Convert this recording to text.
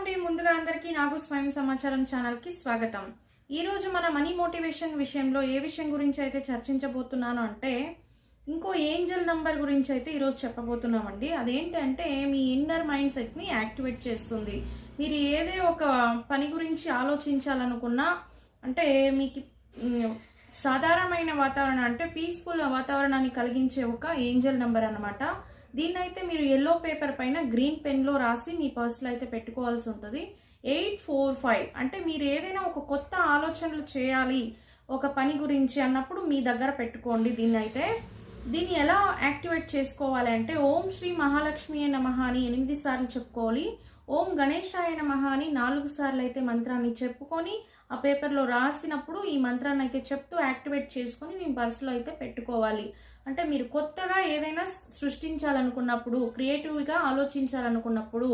అండి. ముందుగా అందరికీ నాకు స్వయం సమాచారం ఛానల్కి స్వాగతం. ఈ రోజు మన మనీ మోటివేషన్ విషయంలో ఏ విషయం గురించి అయితే చర్చించబోతున్నాను అంటే ఇంకో ఏంజల్ నంబర్ గురించి అయితే ఈరోజు చెప్పబోతున్నామండి. అదేంటంటే మీ ఇన్నర్ మైండ్ సెట్ని యాక్టివేట్ చేస్తుంది. మీరు ఏదే ఒక పని గురించి ఆలోచించాలనుకున్నా అంటే మీకు సాధారణమైన వాతావరణం అంటే పీస్ఫుల్ వాతావరణాన్ని కలిగించే ఒక ఏంజల్ నంబర్ దీన్నైతే మీరు ఎల్లో పేపర్ పైన గ్రీన్ పెన్లో రాసి మీ పర్స్లో అయితే పెట్టుకోవాల్సి ఉంటుంది. ఎయిట్ ఫోర్ ఫైవ్ అంటే మీరు ఏదైనా ఒక కొత్త ఆలోచనలు చేయాలి ఒక పని గురించి అన్నప్పుడు మీ దగ్గర పెట్టుకోండి దీన్ని అయితే దీన్ని ఎలా యాక్టివేట్ చేసుకోవాలి అంటే ఓం శ్రీ మహాలక్ష్మి నమః అని ఎనిమిది సార్లు చెప్పుకోవాలి. ఓం గణేశాయ నమః అని నాలుగు సార్లు అయితే మంత్రాన్ని చెప్పుకొని ఆ పేపర్లో రాసినప్పుడు ఈ మంత్రాన్ని అయితే చెప్తూ యాక్టివేట్ చేసుకొని మీ పర్సులో అయితే పెట్టుకోవాలి. అంటే మీరు కొత్తగా ఏదైనా సృష్టించాలనుకున్నప్పుడు క్రియేటివ్గా ఆలోచించాలనుకున్నప్పుడు